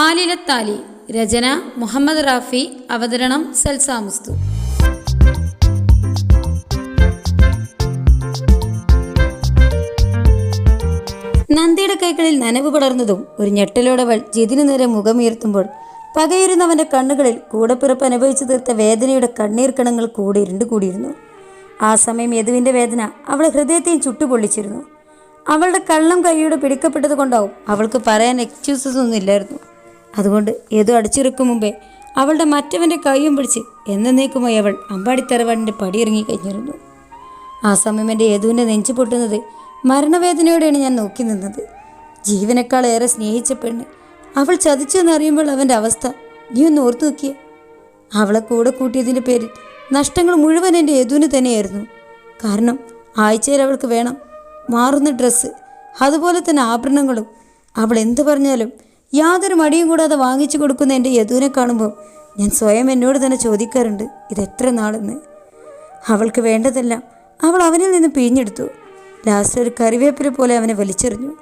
ആലിലത്താലി രചന മുഹമ്മദ് റാഫി അവതരണം സൽസാമുസ്തു നന്ദിയുടെ കൈകളിൽ നനവ് പടർന്നതും ഒരു ഞെട്ടലോടവൾ ജിതിനു നേരെ മുഖമുയർത്തുമ്പോൾ പകയിരുന്നവന്റെ കണ്ണുകളിൽ കൂടപ്പിറപ്പ് അനുഭവിച്ചു തീർത്ത വേദനയുടെ കണ്ണീർ കണങ്ങൾ കൂടെ ഇരുണ്ടു കൂടിയിരുന്നു. ആ സമയം യദുവിന്റെ വേദന അവളെ ഹൃദയത്തെയും ചുട്ടുപൊള്ളിച്ചിരുന്നു. അവളുടെ കള്ളം കൈയോടെ പിടിക്കപ്പെട്ടത് കൊണ്ടാവും അവൾക്ക് പറയാൻ എക്സ്ക്യൂസസ് ഒന്നും ഇല്ലായിരുന്നു. അതുകൊണ്ട് ഏതോ അടിച്ചിറക്കും മുമ്പേ അവളുടെ മറ്റവന്റെ കൈയും പിടിച്ച് എന്നേക്കുമായി അവൾ അമ്പാടിത്തറവാടിന്റെ പടിയിറങ്ങി കഴിഞ്ഞിരുന്നു. ആ സമയം എന്റെ യദുവിന്റെ നെഞ്ചു പൊട്ടുന്നത് മരണവേദനയോടെയാണ് ഞാൻ നോക്കി നിന്നത്. ജീവനേക്കാൾ ഏറെ സ്നേഹിച്ച പെണ്ണ് അവൾ ചതിച്ചു എന്നറിയുമ്പോൾ അവന്റെ അവസ്ഥ നീ ഒന്ന് ഓർത്തു നോക്കിയേ. അവളെ കൂടെ കൂട്ടിയതിന്റെ പേരിൽ നഷ്ടങ്ങൾ മുഴുവൻ എന്റെ യദുവിന് തന്നെയായിരുന്നു. കാരണം ആഴ്ചയിൽ അവൾക്ക് വേണം മാറുന്ന ഡ്രസ്സ് അതുപോലെ തന്നെ ആഭരണങ്ങളും. അവൾ എന്ത് പറഞ്ഞാലും യാതൊരു മടിയും കൂടാതെ വാങ്ങിച്ചു കൊടുക്കുന്ന എന്റെ യദുവിനെ കാണുമ്പോൾ ഞാൻ സ്വയം എന്നോട് തന്നെ ചോദിക്കാറുണ്ട് ഇതെത്ര നാളെന്ന്? അവൾക്ക് വേണ്ടതെല്ലാം അവൾ അവനിൽ നിന്ന് പിഴിഞ്ഞെടുത്തു. ലാസ്റ്റ് ഒരു കറിവേപ്പില പോലെ അവനെ വലിച്ചെറിഞ്ഞു.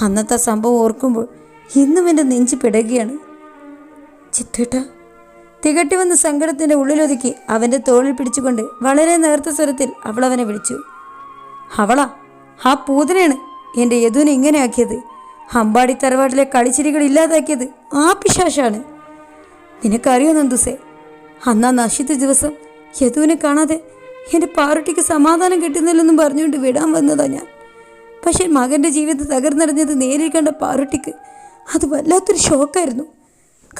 അന്നത്തെ സംഭവം ഓർക്കുമ്പോൾ ഇന്നും എന്റെ നെഞ്ച് പിടകുകയാണ് ചിത്തേട്ട തികട്ടി വന്ന സങ്കടത്തിന്റെ ഉള്ളിലൊതുക്കി അവന്റെ തോളിൽ പിടിച്ചുകൊണ്ട് വളരെ നേർത്ത സ്വരത്തിൽ അവൾ അവനെ വിളിച്ചു. അവളാ ആ പൂതനെയാണ് എന്റെ യദുവിനെ ഇങ്ങനെ ആക്കിയത്. അമ്പാടി തറവാട്ടിലെ കളിച്ചിരികൾ ഇല്ലാതാക്കിയത് ആ പിശാശാണ്. നിനക്കറിയോ നന്ദുസേ അന്നാ നശിച്ച ദിവസം യദുവിനെ കാണാതെ എന്റെ പാറുട്ടിക്ക് സമാധാനം കിട്ടുന്നില്ലെന്നും പറഞ്ഞുകൊണ്ട് വിടാൻ വന്നതാ ഞാൻ. പക്ഷേ മകന്റെ ജീവിതം തകർന്നറിഞ്ഞത് നേരിൽ കണ്ട പാറുട്ടിക്ക് അത് വല്ലാത്തൊരു ഷോക്കായിരുന്നു.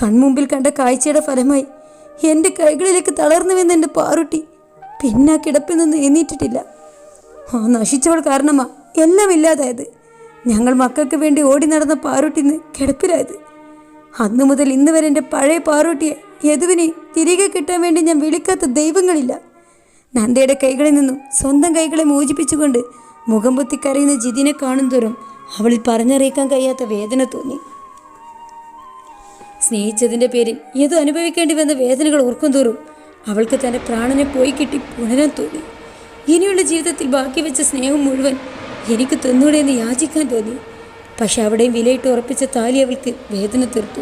കൺമുമ്പിൽ കണ്ട കാഴ്ചയുടെ ഫലമായി എന്റെ കൈകളിലേക്ക് തളർന്നു വീണ എന്റെ പാറുട്ടി പിന്നെ കിടപ്പിൽ നിന്ന് എണീറ്റിട്ടില്ല ആ നശിച്ചവൾ കാരണമാ എല്ലാം ഇല്ലാതായത് ഞങ്ങൾ മക്കൾക്ക് വേണ്ടി ഓടി നടന്ന പാറുട്ടിന്ന് കിടപ്പിലായത്. അന്നു മുതൽ ഇന്ന് വരെ എന്റെ പഴയ പാറൂട്ടിയെ യദുവിനെ തിരികെ കിട്ടാൻ വേണ്ടി ഞാൻ വിളിക്കാത്ത ദൈവങ്ങളില്ല. നന്ദയുടെ കൈകളിൽ നിന്നും സ്വന്തം കൈകളെ മോചിപ്പിച്ചുകൊണ്ട് മുഖം പൊത്തി കരയുന്ന ജിതിനെ കാണുന്തോറും അവളിൽ പറഞ്ഞറിയിക്കാൻ കഴിയാത്ത വേദന തോന്നി. സ്നേഹിച്ചതിന്റെ പേരിൽ യദു അനുഭവിക്കേണ്ടി വന്ന വേദനകൾ ഓർക്കും തോറും അവൾക്ക് തന്റെ പ്രാണനെ പോയി കിട്ടി പുണരാൻ തോന്നി. ഇനിയുള്ള ജീവിതത്തിൽ ബാക്കി വെച്ച സ്നേഹം മുഴുവൻ എനിക്ക് തന്നൂടെ എന്ന് യാചിക്കാൻ തോന്നി. പക്ഷെ അവിടെയും വിലയിട്ട് ഉറപ്പിച്ച താലി അവൾക്ക് വേദന തീർത്തു.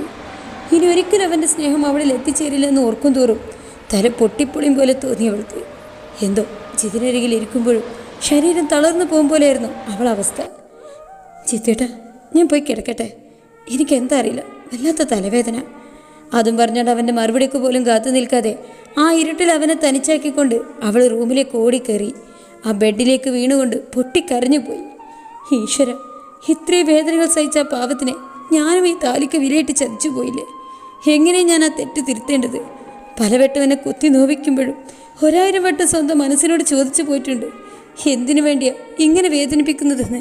ഇനി ഒരിക്കലും അവന്റെ സ്നേഹം അവളിൽ എത്തിച്ചേരില്ലെന്ന് ഓർക്കും തോറും തല പൊട്ടിപ്പൊളിയും പോലെ തോന്നി അവൾക്ക്. എന്തോ ജിതിനരികിൽ ഇരിക്കുമ്പോഴും ശരീരം തളർന്നു പോകും പോലെയായിരുന്നു അവളെ അവസ്ഥ. ചിത്തേട്ടാ ഞാൻ പോയി കിടക്കട്ടെ. എനിക്ക് എന്താ അറിയില്ല വല്ലാത്ത തലവേദന. അതും പറഞ്ഞാൽ അവന്റെ മറുപടിക്ക് പോലും കാത്തു നിൽക്കാതെ ആ ഇരുട്ടിൽ അവനെ തനിച്ചാക്കിക്കൊണ്ട് അവൾ റൂമിലേക്ക് ഓടിക്കയറി ആ ബെഡിലേക്ക് വീണുകൊണ്ട് പൊട്ടിക്കരഞ്ഞു പോയി. ഈശ്വര ഇത്രയും വേദനകൾ സഹിച്ച പാവത്തിനെ ഞാനും ഈ താലിക്ക് വിലയിട്ട് ചതിച്ചു പോയില്ലേ? എങ്ങനെ ഞാൻ ആ തെറ്റ് തിരുത്തേണ്ടത്? പലവട്ടം എന്നെ കുത്തി നോവിക്കുമ്പോഴും ഒരായിരം വട്ടം സ്വന്തം മനസ്സിനോട് ചോദിച്ചു പോയിട്ടുണ്ട്. എന്തിനു വേണ്ടിയാ ഇങ്ങനെ വേദനിപ്പിക്കുന്നതെന്ന്?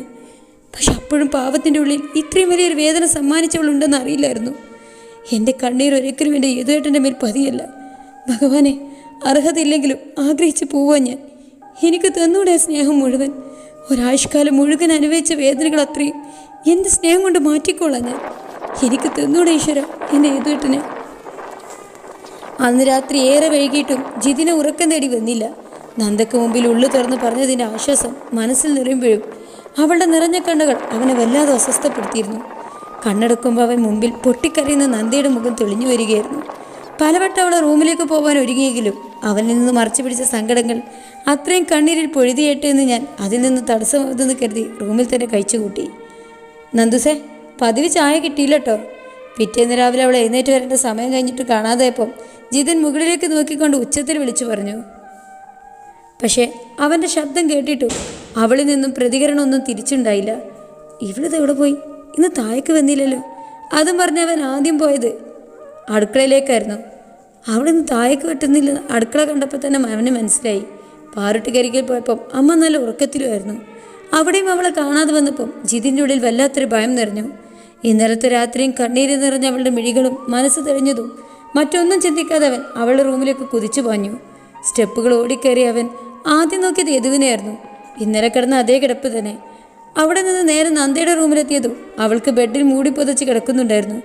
പക്ഷെ അപ്പോഴും പാവത്തിന്റെ ഉള്ളിൽ ഇത്രയും വലിയൊരു വേദന സമ്മാനിച്ചവളുണ്ടെന്ന് അറിയില്ലായിരുന്നു. എന്റെ കണ്ണീർ ഒരിക്കലും എന്റെ യദുവേട്ടന്റെ മേൽ പതിയല്ല. ഭഗവാനെ അർഹതയില്ലെങ്കിലും ആഗ്രഹിച്ചു പോവാൻ ഞാൻ. എനിക്ക് തന്നൂടെ സ്നേഹം മുഴുവൻ. ഒരാഴ്ചക്കാലം മുഴുവൻ അനുഭവിച്ച വേദനകൾ അത്രയും. എന്റെ സ്നേഹം കൊണ്ട് മാറ്റിക്കോളാം ഞാൻ. എനിക്ക് തന്നൂടെ ഈശ്വര എന്റെ യദുവേട്ടനെ അന്ന് രാത്രി ഏറെ വൈകിട്ടും ജിതിനെ ഉറക്കം തേടി വന്നില്ല. നന്ദക്ക് മുമ്പിൽ ഉള്ളു തുറന്ന് പറഞ്ഞതിന്റെ ആശ്വാസം മനസ്സിൽ നിറയുമ്പോഴും അവളുടെ നിറഞ്ഞ കണ്ണുകൾ അവനെ വല്ലാതെ അസ്വസ്ഥപ്പെടുത്തിയിരുന്നു. കണ്ണെടുക്കുമ്പോൾ അവൻ മുമ്പിൽ പൊട്ടിക്കരയുന്ന നന്ദയുടെ മുഖം തെളിഞ്ഞു വരികയായിരുന്നു. പലവട്ടം അവളെ റൂമിലേക്ക് പോകാൻ ഒരുങ്ങിയെങ്കിലും അവനിൽ നിന്ന് മറച്ചു പിടിച്ച സങ്കടങ്ങൾ അത്രയും കണ്ണീരിൽ പൊഴുതിയേട്ടെ എന്ന് ഞാൻ അതിൽ നിന്ന് തടസ്സമെന്ന് കരുതി റൂമിൽ തന്നെ കഴിച്ചുകൂട്ടി നന്ദുസേ പതിവ് ചായ കിട്ടിയില്ലട്ടോ പിറ്റേന്ന് രാവിലെ അവൾ എഴുന്നേറ്റ് വരേണ്ട സമയം കഴിഞ്ഞിട്ട് കാണാതായപ്പം ജിതൻ മുകളിലേക്ക് നോക്കിക്കൊണ്ട് ഉച്ചത്തിൽ വിളിച്ചു പറഞ്ഞു. പക്ഷേ അവന്റെ ശബ്ദം കേട്ടിട്ടു അവളിൽ നിന്നും പ്രതികരണമൊന്നും തിരിച്ചുണ്ടായില്ല. ഇവളിത് എവിടെ പോയി? ഇന്ന് താഴേക്ക് വന്നില്ലല്ലോ. അതും പറഞ്ഞ് അവൻ ആദ്യം പോയത് അടുക്കളയിലേക്കായിരുന്നു. അവിടെ നിന്ന് താഴേക്ക് വെട്ടുന്നില്ല അടുക്കള കണ്ടപ്പോൾ തന്നെ അവന് മനസ്സിലായി. പാറുട്ടിക്കരികിൽ പോയപ്പം അമ്മ നല്ല ഉറക്കത്തിലുമായിരുന്നു. അവിടെയും അവളെ കാണാതെ വന്നപ്പം ജിതിന്റെ ഉള്ളിൽ വല്ലാത്തൊരു ഭയം നിറഞ്ഞു. ഇന്നലത്തെ രാത്രിയും കണ്ണീര് നിറഞ്ഞ അവളുടെ മിഴികളും മനസ്സ് തെളിഞ്ഞതും മറ്റൊന്നും ചിന്തിക്കാതെ അവൻ അവളുടെ റൂമിലേക്ക് കുതിച്ചു പാഞ്ഞു. സ്റ്റെപ്പുകൾ ഓടിക്കയറി അവൻ ആദ്യം നോക്കിയത് യദുവിനെയായിരുന്നു. ഇന്നലെ കിടന്ന അതേ കിടപ്പ് തന്നെ. അവിടെ നിന്ന് നേരെ നന്ദയുടെ റൂമിലെത്തിയതും അവൾക്ക് ബെഡിൽ മൂടി പുതച്ച് കിടക്കുന്നുണ്ടായിരുന്നു.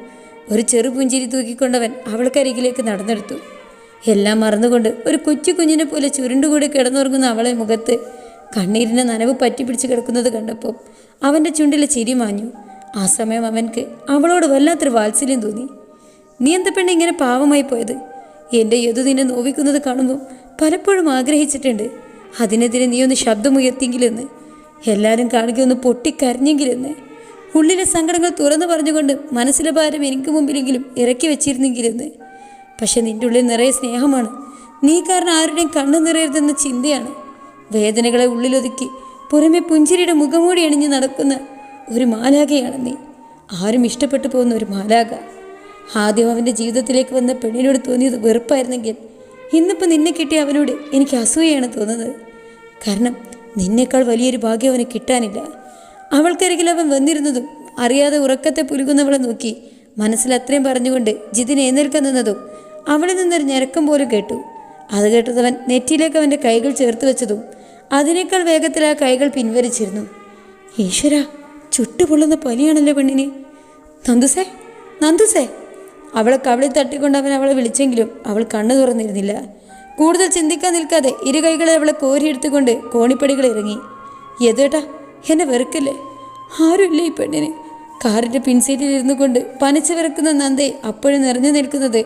ഒരു ചെറു പുഞ്ചിരി തൂക്കിക്കൊണ്ടവൻ അവൾക്കരികിലേക്ക് നടന്നെടുത്തു. എല്ലാം മറന്നുകൊണ്ട് ഒരു കൊച്ചു കുഞ്ഞിനെ പോലെ ചുരുണ്ടുകൂടി കിടന്നുറങ്ങുന്ന അവളെ മുഖത്ത് കണ്ണീരിന് നനവ് പറ്റിപ്പിടിച്ച് കിടക്കുന്നത് കണ്ടപ്പോൾ അവന്റെ ചുണ്ടിലെ ചിരി മാഞ്ഞു. ആ സമയം അവൻക്ക് അവളോട് വല്ലാത്തൊരു വാത്സല്യം തോന്നി. നീ എന്താ പെണ്ണ് ഇങ്ങനെ പാവമായി പോയത്? എന്റെ യദു നിന്നെ നോവിക്കുന്നത് കാണുമ്പോൾ പലപ്പോഴും ആഗ്രഹിച്ചിട്ടുണ്ട്. അതിനെതിരെ നീ ഒന്ന് ശബ്ദമുയർത്തിയെങ്കിലെന്ന്. എല്ലാവരും കാണുകയൊന്ന് പൊട്ടിക്കരഞ്ഞെങ്കിലെന്ന്. ഉള്ളിലെ സങ്കടങ്ങൾ തുറന്നു പറഞ്ഞുകൊണ്ട് മനസ്സിലെ ഭാരം എനിക്ക് മുമ്പിലെങ്കിലും ഇറക്കി വെച്ചിരുന്നെങ്കിലെന്ന്. പക്ഷെ നിന്റെ ഉള്ളിൽ നിറയെ സ്നേഹമാണ്. നീ കാരണം ആരുടെയും കണ്ണു നിറയരുതെന്ന ചിന്തയാണ്. വേദനകളെ ഉള്ളിലൊതുക്കി പുറമെ പുഞ്ചിരിയുടെ മുഖമൂടി അണിഞ്ഞ് നടക്കുന്ന ഒരു മാലാകയാണ് നീ. ആരും ഇഷ്ടപ്പെട്ടു പോകുന്ന ഒരു മാലാക ആദ്യം അവന്റെ ജീവിതത്തിലേക്ക് വന്ന പെണ്ണിനോട് തോന്നിയത് വെറുപ്പായിരുന്നെങ്കിൽ ഇന്നിപ്പോൾ നിന്നെ കിട്ടിയ അവനോട് എനിക്ക് അസൂയയാണ് തോന്നുന്നത്. കാരണം നിന്നേക്കാൾ വലിയൊരു ഭാഗ്യം അവന് കിട്ടാനില്ല. അവൾക്കരികിൽ അവൻ വന്നിരുന്നതും അറിയാതെ ഉറക്കത്തെ പുലുകുന്നവളെ നോക്കി മനസ്സിൽ അത്രയും പറഞ്ഞുകൊണ്ട് ജിതിൻ എഴുന്നേൽക്കാൻ നിന്നതും അവളിൽ നിന്നൊരു ഞരക്കം പോലും കേട്ടു. അത് കേട്ടതവൻ നെറ്റിയിലേക്ക് അവന്റെ കൈകൾ ചേർത്ത് വെച്ചതും അതിനേക്കാൾ വേഗത്തിൽ ആ കൈകൾ പിൻവലിച്ചിരുന്നു. ഈശ്വര ചുട്ടുപൊള്ളുന്ന പനിയാണല്ലോ പെണ്ണിനെ. നന്ദുസേ നന്ദുസേ. അവളെ കവളി തട്ടിക്കൊണ്ട് അവൻ അവളെ വിളിച്ചെങ്കിലും അവൾ കണ്ണു തുറന്നിരുന്നില്ല. കൂടുതൽ ചിന്തിക്കാൻ നിൽക്കാതെ ഇരു കൈകളെ അവളെ കോരിയെടുത്തുകൊണ്ട് കോണിപ്പടികൾ ഇറങ്ങി. യതേട്ടാ എന്നെ വെറുക്കല്ലേ? ആരുമില്ല ഈ പെണ്ണിന്? കാറിന്റെ പിൻസീറ്റിൽ ഇരുന്നു കൊണ്ട് പനച്ചു വിറക്കുന്ന നന്ദേ അപ്പോഴും നിറഞ്ഞു നിൽക്കുന്നത്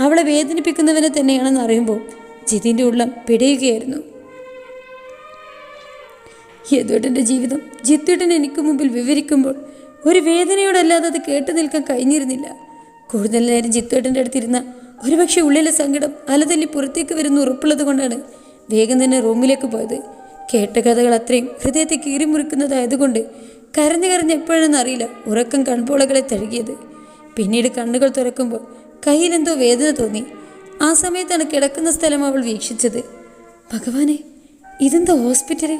അവളെ വേദനിപ്പിക്കുന്നവനെ തന്നെയാണെന്ന് അറിയുമ്പോൾ ജിതിന്റെ ഉള്ളം പിടയുകയായിരുന്നു. യദുവേട്ടന്റെ ജീവിതം ജിത്തുവേട്ടൻ എനിക്ക് മുമ്പിൽ വിവരിക്കുമ്പോൾ ഒരു വേദനയോടല്ലാതെ അത് കേട്ടു നിൽക്കാൻ കഴിഞ്ഞിരുന്നില്ല. കൂടുതൽ നേരം ജിത്തുവേട്ടന്റെ അടുത്തിരുന്ന ഒരുപക്ഷെ ഉള്ളിലെ സങ്കടം അലതല്ലി പുറത്തേക്ക് വരുന്ന ഉറപ്പുള്ളത് കൊണ്ടാണ് വേഗം തന്നെ റൂമിലേക്ക് പോയത്. കേട്ട കഥകൾ അത്രയും ഹൃദയത്തെ കീറിമുറിക്കുന്നതായതുകൊണ്ട് കരഞ്ഞു കരഞ്ഞ് എപ്പോഴെന്ന് അറിയില്ല. ഉറക്കം കൺപോളകളെ തഴുകിയത്. പിന്നീട് കണ്ണുകൾ തുറക്കുമ്പോൾ കയ്യിലെന്തോ വേദന തോന്നി. ആ സമയത്താണ് കിടക്കുന്ന സ്ഥലം അവൾ വീക്ഷിച്ചത്. ഭഗവാനെ ഇതെന്താ ഹോസ്പിറ്റൽ?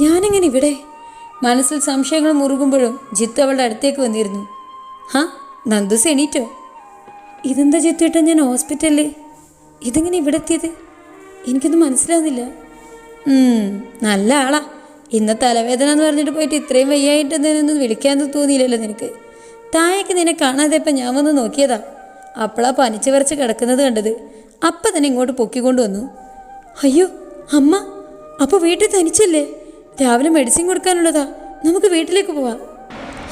ഞാനിങ്ങനെ ഇവിടെ? മനസ്സിൽ സംശയങ്ങൾ മുറുകുമ്പോഴും ജിത്ത് അവളുടെ അടുത്തേക്ക് വന്നിരുന്നു. ഹാ നന്ദു എണീറ്റോ? ഇതെന്താ ജിത്തുവേട്ടാ ഞാൻ ഹോസ്പിറ്റലിൽ ഇതെങ്ങനെ ഇവിടെ എത്തിയത്? എനിക്കൊന്നും മനസ്സിലാവുന്നില്ല. നല്ല ആളാ. ഇന്ന് തലവേദന എന്ന് പറഞ്ഞിട്ട് പോയിട്ട് ഇത്രയും വയ്യായിട്ട് എന്തിനൊന്നും വിളിക്കാമെന്ന് തോന്നിയില്ലല്ലോ നിനക്ക്. തായക്ക് നിന്നെ കാണാതെ ഇപ്പം ഞാൻ വന്ന് നോക്കിയതാ. അപ്പളാ പനിച്ച് വരച്ച് കിടക്കുന്നത് കണ്ടത്. അപ്പം തന്നെ ഇങ്ങോട്ട് പൊക്കിക്കൊണ്ടു വന്നു അയ്യോ അമ്മ അപ്പോൾ വീട്ടിൽ തനിച്ചല്ലേ? രാവിലെ മെഡിസിൻ കൊടുക്കാനുള്ളതാ. നമുക്ക് വീട്ടിലേക്ക് പോവാം.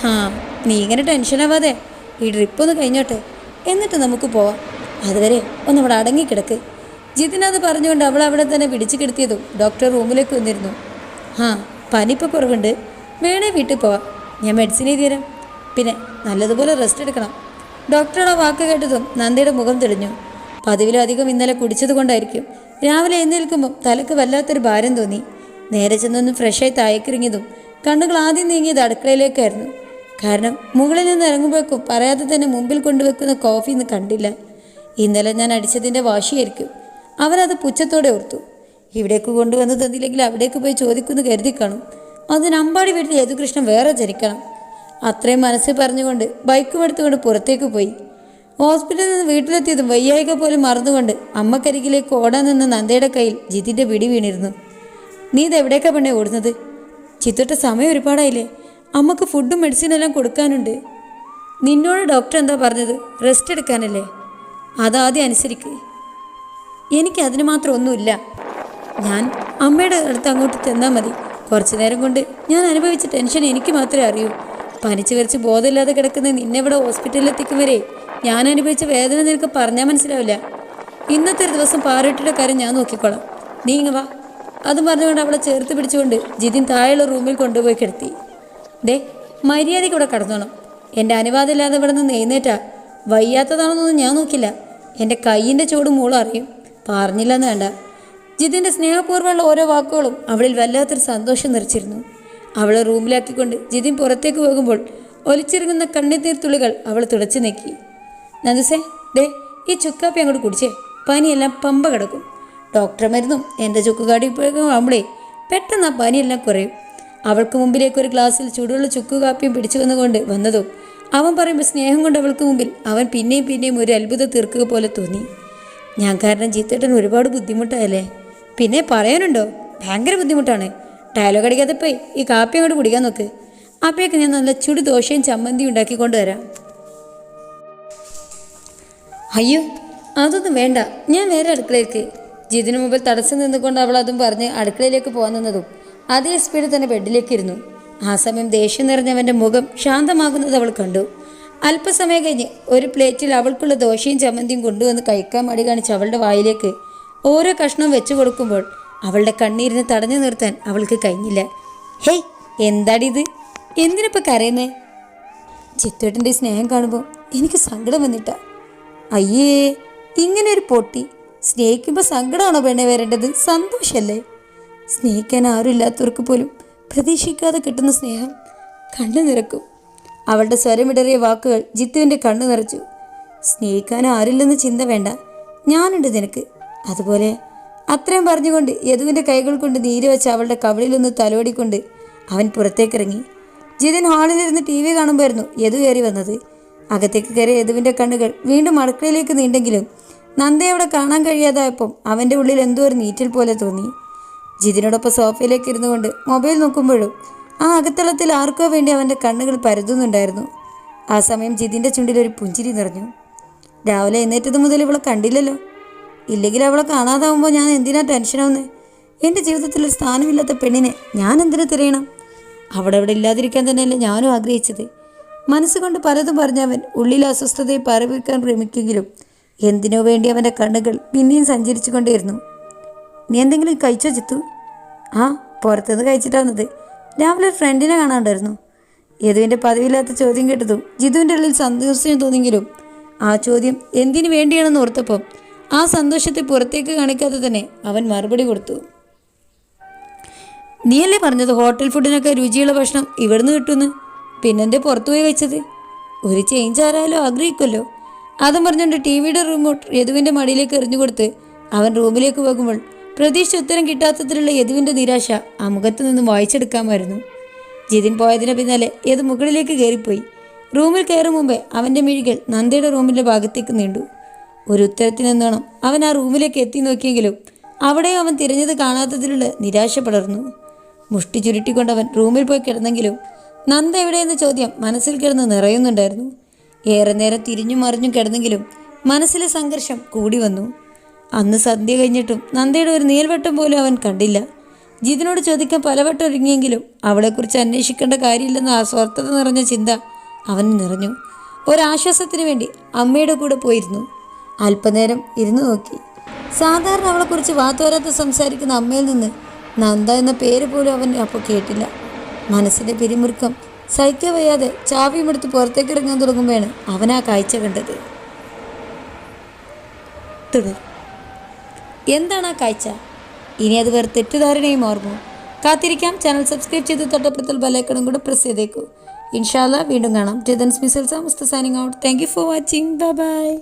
ആ നീ ഇങ്ങനെ ടെൻഷനാവാതെ ഈ ട്രിപ്പ് ഒന്ന് കഴിഞ്ഞോട്ടെ. എന്നിട്ട് നമുക്ക് പോവാം. അതുവരെ ഒന്ന് അവിടെ അടങ്ങിക്കിടക്ക്. ജിതിനത് പറഞ്ഞുകൊണ്ട് അവൾ അവിടെ തന്നെ പിടിച്ചു കിടത്തിയതും ഡോക്ടർ റൂമിലേക്ക് വന്നിരുന്നു. ആ പനി ഇപ്പോൾ കുറവുണ്ട്. വേണേ വീട്ടിൽ പോവാം. ഞാൻ മെഡിസിൻ എഴുതി തരാം. പിന്നെ നല്ലതുപോലെ റെസ്റ്റ് എടുക്കണം. ഡോക്ടറുടെ വാക്ക് കേട്ടതും നന്ദിയുടെ മുഖം തെളിഞ്ഞു. പതിവിലധികം ഇന്നലെ കുടിച്ചത് കൊണ്ടായിരിക്കും. രാവിലെ എഴുന്നേൽക്കുമ്പോൾ തലക്ക് വല്ലാത്തൊരു ഭാരം തോന്നി. നേരെ ചെന്നൊന്ന് ഫ്രഷായി താഴേക്കിറങ്ങിയതും കണ്ണുകൾ ആദ്യം നീങ്ങിയത് അടുക്കളയിലേക്കായിരുന്നു. കാരണം മുകളിൽ നിന്ന് ഇറങ്ങുമ്പോഴേക്കും പറയാതെ തന്നെ മുമ്പിൽ കൊണ്ടുവെക്കുന്ന കോഫി ഇന്ന് കണ്ടില്ല. ഇന്നലെ ഞാൻ അടിച്ചതിന്റെ വാശിയായിരിക്കും. അവനത് പുച്ഛത്തോടെ ഓർത്തു. ഇവിടേക്ക് കൊണ്ടുവന്ന് തന്നില്ലെങ്കിൽ അവിടേക്ക് പോയി ചോദിക്കുന്നു കരുതി കാണും. അതിന് അമ്പാടി വീട്ടിൽ യദുകൃഷ്ണൻ വേറെ ജനിക്കണം. അത്രയും മനസ്സിൽ പറഞ്ഞുകൊണ്ട് ബൈക്കും എടുത്തുകൊണ്ട് പുറത്തേക്ക് പോയി. ഹോസ്പിറ്റലിൽ നിന്ന് വീട്ടിലെത്തിയതും വയ്യായിക പോലും മറന്നുകൊണ്ട് അമ്മക്കരികിലേക്ക് ഓടാൻ നിന്ന നന്ദയുടെ കയ്യിൽ ജിതിന്റെ പിടി വീണിരുന്നു. നീ ഇത് എവിടേക്കാ പെണ്ണെ ഓടുന്നത്? ചിത്തിട്ട സമയം ഒരുപാടായില്ലേ? അമ്മയ്ക്ക് ഫുഡും മെഡിസിനും എല്ലാം കൊടുക്കാനുണ്ട്. നിന്നോട് ഡോക്ടർ എന്താ പറഞ്ഞത്? റെസ്റ്റ് എടുക്കാനല്ലേ? അതാദ്യം അനുസരിക്ക്. എനിക്ക് അതിന് മാത്രം ഒന്നുമില്ല ഞാൻ അമ്മയുടെ അടുത്ത് അങ്ങോട്ട് ചെന്നാൽ മതി. കുറച്ചു നേരം കൊണ്ട് ഞാൻ അനുഭവിച്ച ടെൻഷൻ എനിക്ക് മാത്രമേ അറിയൂ. പനിച്ചു വരച്ച് ബോധമില്ലാതെ കിടക്കുന്ന നിന്നെ ഇവിടെ ഹോസ്പിറ്റലിൽ എത്തിക്കും വരെ ഞാൻ അനുഭവിച്ച വേദന നിനക്ക് പറഞ്ഞാൽ മനസ്സിലാവില്ല. ഇന്നത്തെ ഒരു ദിവസം പാറട്ടിയുടെ കാര്യം ഞാൻ നോക്കിക്കോളാം. നീ ഇങ്ങ വാ. അതും പറഞ്ഞുകൊണ്ട് അവളെ ചേർത്ത് പിടിച്ചുകൊണ്ട് ജിതിൻ താഴെയുള്ള റൂമിൽ കൊണ്ടുപോയി കിടത്തി. ദേ മര്യാദയ്ക്ക് ഇവിടെ കടന്നോണം. എന്റെ അനുവാദമില്ലാതെ ഇവിടെ നിന്ന് എഴുന്നേറ്റാ. വയ്യാത്തതാണെന്നൊന്നും ഞാൻ നോക്കില്ല. എന്റെ കയ്യിന്റെ ചൂട് മൂളം അറിയും. പറഞ്ഞില്ലെന്ന് വേണ്ട ജിതിന്റെ സ്നേഹപൂർവമുള്ള ഓരോ വാക്കുകളും അവളിൽ വല്ലാത്തൊരു സന്തോഷം നിറച്ചിരുന്നു. അവളെ റൂമിലാക്കിക്കൊണ്ട് ജിതിൻ പുറത്തേക്ക് പോകുമ്പോൾ ഒലിച്ചിറങ്ങുന്ന കണ്ണീർ തുള്ളികൾ അവൾ തുടച്ചു നീക്കി. നന്ദുസേ ദേ ഈ ചുക്കാപ്പി അങ്ങോട്ട് കുടിച്ചേ. പനിയെല്ലാം പമ്പ കിടക്കും. ഡോക്ടർ മരുന്നും എന്റെ ചുക്കുകാടി ആകുമ്പോഴേ പെട്ടെന്ന് ആ പനിയെല്ലാം കുറയും. അവൾക്ക് മുമ്പിലേക്ക് ഒരു ഗ്ലാസ്സിൽ ചൂടുള്ള ചുക്ക് കാപ്പിയും പിടിച്ചു വന്നുകൊണ്ട് വന്നതും അവൻ പറയുമ്പോൾ സ്നേഹം കൊണ്ട് അവൾക്ക് മുമ്പിൽ അവൻ പിന്നെയും പിന്നെയും ഒരു അത്ഭുത തീർക്കുക പോലെ തോന്നി. ഞാൻ കാരണം ജീത്തേട്ടൻ ഒരുപാട് ബുദ്ധിമുട്ടായല്ലേ? പിന്നെ പറയാനുണ്ടോ? ഭയങ്കര ബുദ്ധിമുട്ടാണ്. ഡയലോഗ് അടിക്കാതെ പോയി ഈ കാപ്പി അങ്ങോട്ട് കുടിക്കാൻ നോക്ക്. അപ്പോഴേക്ക് ഞാൻ നല്ല ചുടു ദോശയും ചമ്മന്തിയും ഉണ്ടാക്കി കൊണ്ടുവരാം. അയ്യോ അതൊന്നും വേണ്ട. ഞാൻ വേറെ അടുക്കളയിലേക്ക്. ജിതിനു മുമ്പിൽ തടസ്സം നിന്നുകൊണ്ട് അവൾ അതും പറഞ്ഞ് അടുക്കളയിലേക്ക് പോകാൻ നിന്നതും അതേ സ്പീഡിൽ തന്നെ ബെഡിലേക്ക് ഇരുന്നു. ആ സമയം ദേഷ്യം നിറഞ്ഞവന്റെ മുഖം ശാന്തമാകുന്നത് അവൾ കണ്ടു. അല്പസമയം കഴിഞ്ഞ് ഒരു പ്ലേറ്റിൽ അവൾക്കുള്ള ദോശയും ചമ്മന്തിയും കൊണ്ടുവന്ന് കഴിക്കാൻ മടി കാണിച്ച് അവളുടെ വായിലേക്ക് ഓരോ കഷ്ണം വെച്ചു കൊടുക്കുമ്പോൾ അവളുടെ കണ്ണീരിനെ തടഞ്ഞു നിർത്താൻ അവൾക്ക് കഴിഞ്ഞില്ല. ഹേയ് എന്താടിത് എന്തിനിപ്പോൾ കരയുന്നേ? ചിത്തേട്ടന്റെ സ്നേഹം കാണുമ്പോൾ എനിക്ക് സങ്കടം വന്നിട്ടാ. അയ്യേ ഇങ്ങനെ ഒരു പൊട്ടി. സ്നേഹിക്കുമ്പോൾ സങ്കടമാണോ പെണ്ണെ വരേണ്ടത്? സന്തോഷമല്ലേ സ്നേഹിക്കാൻ ആരുമില്ലാത്തവർക്ക് പോലും പ്രതീക്ഷിക്കാതെ കിട്ടുന്ന സ്നേഹം കണ്ണു നിറക്കും അവളുടെ സ്വരമിടറിയ വാക്കുകൾ ജിത്തുവിന്റെ കണ്ണു നിറച്ചു. സ്നേഹിക്കാൻ ആരില്ലെന്ന് ചിന്ത വേണ്ട. ഞാനുണ്ട് നിനക്ക്. അതുപോലെ അത്രയും പറഞ്ഞുകൊണ്ട് യദുവിന്റെ കൈകൾ കൊണ്ട് നീര് വെച്ച് അവളുടെ കവിളിലൊന്ന് തലോടിക്കൊണ്ട് അവൻ പുറത്തേക്കിറങ്ങി. ജിതൻ ഹാളിലിരുന്ന് ടി വി കാണുമ്പോയിരുന്നു യദു കയറി വന്നത്. അകത്തേക്ക് കയറിയ യദുവിന്റെ കണ്ണുകൾ വീണ്ടും അടുക്കളയിലേക്ക് നീണ്ടെങ്കിലും നന്ദയെ അവിടെ കാണാൻ കഴിയാതായപ്പം അവന്റെ ഉള്ളിൽ എന്തോ ഒരു നീറ്റൽ പോലെ തോന്നി. ജിതിനോടൊപ്പം സോഫയിലേക്ക് ഇരുന്നുകൊണ്ട് മൊബൈൽ നോക്കുമ്പോഴും ആ അകത്തളത്തിൽ ആർക്കോ വേണ്ടി അവന്റെ കണ്ണുകൾ പരതുന്നുണ്ടായിരുന്നു. ആ സമയം ജിതിന്റെ ചുണ്ടിൽ ഒരു പുഞ്ചിരി നിറഞ്ഞു. രാവിലെ എഴുന്നേറ്റത് മുതൽ ഇവളെ കണ്ടില്ലല്ലോ. ഇല്ലെങ്കിൽ അവളെ കാണാതാവുമ്പോൾ ഞാൻ എന്തിനാ ടെൻഷനാവുന്നത് എന്റെ ജീവിതത്തിൽ ഒരു സ്ഥാനമില്ലാത്ത പെണ്ണിനെ ഞാൻ എന്തിനു തിരയണം? അവിടെ അവിടെ ഇല്ലാതിരിക്കാൻ തന്നെയല്ലേ ഞാനും ആഗ്രഹിച്ചത്. മനസ്സുകൊണ്ട് പലതും പറഞ്ഞവൻ ഉള്ളിൽ അസ്വസ്ഥതയെ പറവിക്കാൻ ശ്രമിക്കെങ്കിലും എന്തിനോ വേണ്ടി അവന്റെ കണ്ണുകൾ പിന്നെയും സഞ്ചരിച്ചു കൊണ്ടേയിരുന്നു നീ എന്തെങ്കിലും കഴിച്ചോ ചിത്തു ആ പുറത്തുനിന്ന് കഴിച്ചിട്ടാവുന്നത് രാവിലെ ഒരു ഫ്രണ്ടിനെ കാണാണ്ടായിരുന്നു. യദുവിന്റെ പതിവില്ലാത്ത ചോദ്യം കേട്ടതും ജിതുവിന്റെ ഉള്ളിൽ സന്തോഷം തോന്നിയെങ്കിലും ആ ചോദ്യം എന്തിനു വേണ്ടിയാണെന്ന് ഓർത്തപ്പോൾ ആ സന്തോഷത്തെ പുറത്തേക്ക് കാണിക്കാതെ തന്നെ അവൻ മറുപടി കൊടുത്തു. നീയല്ലേ പറഞ്ഞത് ഹോട്ടൽ ഫുഡിനൊക്കെ രുചിയുള്ള ഭക്ഷണം ഇവിടുന്ന് കിട്ടുമെന്ന്? പിന്നെന്തെ പുറത്തുപോയി വെച്ചത് ഒരു ചേഞ്ച് ആരായാലും ആഗ്രഹിക്കുമല്ലോ. അതും പറഞ്ഞുകൊണ്ട് ടി വിയുടെ റിമോട്ട് യദുവിന്റെ മടിയിലേക്ക് എറിഞ്ഞു കൊടുത്ത് അവൻ റൂമിലേക്ക് പോകുമ്പോൾ പ്രതീക്ഷ ഉത്തരം കിട്ടാത്തതിലുള്ള യദുവിന്റെ നിരാശ ആ മുഖത്ത് നിന്നും വായിച്ചെടുക്കാമായിരുന്നു. ജിതിൻ പോയതിന് പിന്നാലെ യദു മുകളിലേക്ക് കയറിപ്പോയി. റൂമിൽ കയറും മുമ്പേ അവന്റെ മിഴികൾ നന്ദയുടെ റൂമിന്റെ ഭാഗത്തേക്ക് നീണ്ടു. ഒരു ഉത്തരത്തിൽ നിന്നോണം അവൻ ആ റൂമിലേക്ക് എത്തി നോക്കിയെങ്കിലും അവിടെയും അവൻ തിരഞ്ഞത് കാണാത്തതിലുള്ള നിരാശ പടർന്നു. മുഷ്ടി ചുരുട്ടിക്കൊണ്ടവൻ റൂമിൽ പോയി കിടന്നെങ്കിലും നന്ദ എവിടെയെന്ന ചോദ്യം മനസ്സിൽ കിടന്ന് നിറയുന്നുണ്ടായിരുന്നു. ഏറെ നേരം തിരിഞ്ഞു മറിഞ്ഞും കിടന്നെങ്കിലും മനസ്സിലെ സംഘർഷം കൂടി വന്നു. അന്ന് സന്ധ്യ കഴിഞ്ഞിട്ടും നന്ദയുടെ ഒരു നീൽവട്ടം പോലും അവൻ കണ്ടില്ല. ജിതിനോട് ചോദിക്കാൻ പലവട്ടം ഒരുങ്ങിയെങ്കിലും അവളെക്കുറിച്ച് അന്വേഷിക്കേണ്ട കാര്യമില്ലെന്ന ആ സ്വാർത്ഥത നിറഞ്ഞ ചിന്ത അവൻ നിറഞ്ഞു. ഒരാശ്വാസത്തിന് വേണ്ടി അമ്മയുടെ കൂടെ പോയിരുന്നു. അല്പനേരം ഇരുന്നു നോക്കി. സാധാരണ അവളെക്കുറിച്ച് വാത്തോരാത്ത സംസാരിക്കുന്ന അമ്മയിൽ നിന്ന് നന്ദ എന്ന പേര് പോലും അവൻ അപ്പോൾ കേട്ടില്ല. മനസ്സിന്റെ പിരിമുറുക്കം സഹിക്കാൻ വയ്യാതെ ചാവിയുമെടുത്ത് പുറത്തേക്ക് ഇറങ്ങാൻ തുടങ്ങുമ്പോഴാണ് അവൻ ആ കാഴ്ച കണ്ടത്. തുടർ. എന്താണ് ആ കാഴ്ച? ഇനി അത് വേറെ തെറ്റിദ്ധാരണയും ഓർമ്മ കാത്തിരിക്കാം. ചാനൽ സബ്സ്ക്രൈബ് ചെയ്ത് തൊട്ടപ്പുറത്തിൽ ബെല്ലൈക്കണും കൂടെ പ്രസ് ചെയ്തേക്കൂ. ഇൻഷാല്ല വീണ്ടും കാണാം. ടെതൻസ് മിസൽസ മുസ്ത signing out thank you for watching bye bye